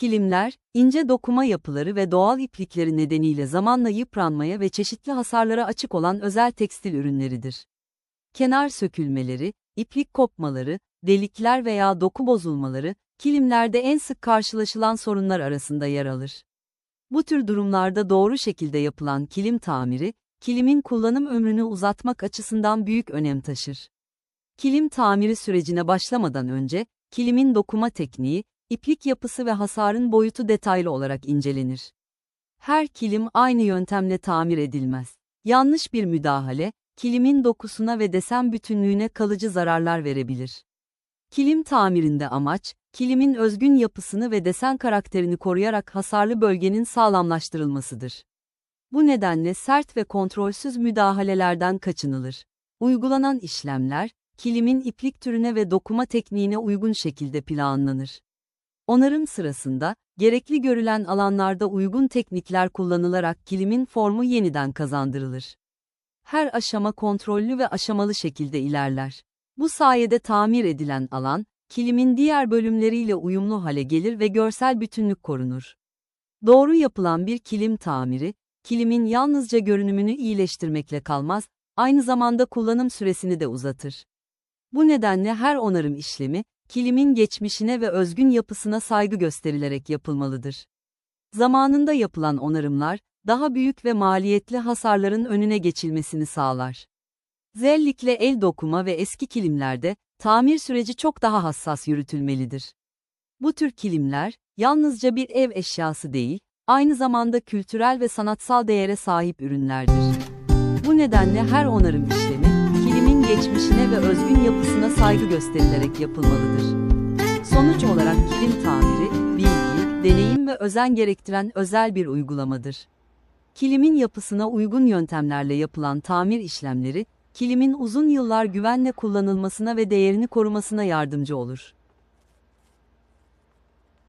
Kilimler, ince dokuma yapıları ve doğal iplikleri nedeniyle zamanla yıpranmaya ve çeşitli hasarlara açık olan özel tekstil ürünleridir. Kenar sökülmeleri, iplik kopmaları, delikler veya doku bozulmaları, kilimlerde en sık karşılaşılan sorunlar arasında yer alır. Bu tür durumlarda doğru şekilde yapılan kilim tamiri, kilimin kullanım ömrünü uzatmak açısından büyük önem taşır. Kilim tamiri sürecine başlamadan önce, kilimin dokuma tekniği, iplik yapısı ve hasarın boyutu detaylı olarak incelenir. Her kilim aynı yöntemle tamir edilmez. Yanlış bir müdahale, kilimin dokusuna ve desen bütünlüğüne kalıcı zararlar verebilir. Kilim tamirinde amaç, kilimin özgün yapısını ve desen karakterini koruyarak hasarlı bölgenin sağlamlaştırılmasıdır. Bu nedenle sert ve kontrolsüz müdahalelerden kaçınılır. Uygulanan işlemler, kilimin iplik türüne ve dokuma tekniğine uygun şekilde planlanır. Onarım sırasında, gerekli görülen alanlarda uygun teknikler kullanılarak kilimin formu yeniden kazandırılır. Her aşama kontrollü ve aşamalı şekilde ilerler. Bu sayede tamir edilen alan, kilimin diğer bölümleriyle uyumlu hale gelir ve görsel bütünlük korunur. Doğru yapılan bir kilim tamiri, kilimin yalnızca görünümünü iyileştirmekle kalmaz, aynı zamanda kullanım süresini de uzatır. Bu nedenle her onarım işlemi, kilimin geçmişine ve özgün yapısına saygı gösterilerek yapılmalıdır. Zamanında yapılan onarımlar, daha büyük ve maliyetli hasarların önüne geçilmesini sağlar. Özellikle el dokuma ve eski kilimlerde, tamir süreci çok daha hassas yürütülmelidir. Bu tür kilimler, yalnızca bir ev eşyası değil, aynı zamanda kültürel ve sanatsal değere sahip ürünlerdir. Bu nedenle her onarım işlemi, geçmişine ve özgün yapısına saygı gösterilerek yapılmalıdır. Sonuç olarak kilim tamiri, bilgi, deneyim ve özen gerektiren özel bir uygulamadır. Kilimin yapısına uygun yöntemlerle yapılan tamir işlemleri, kilimin uzun yıllar güvenle kullanılmasına ve değerini korumasına yardımcı olur.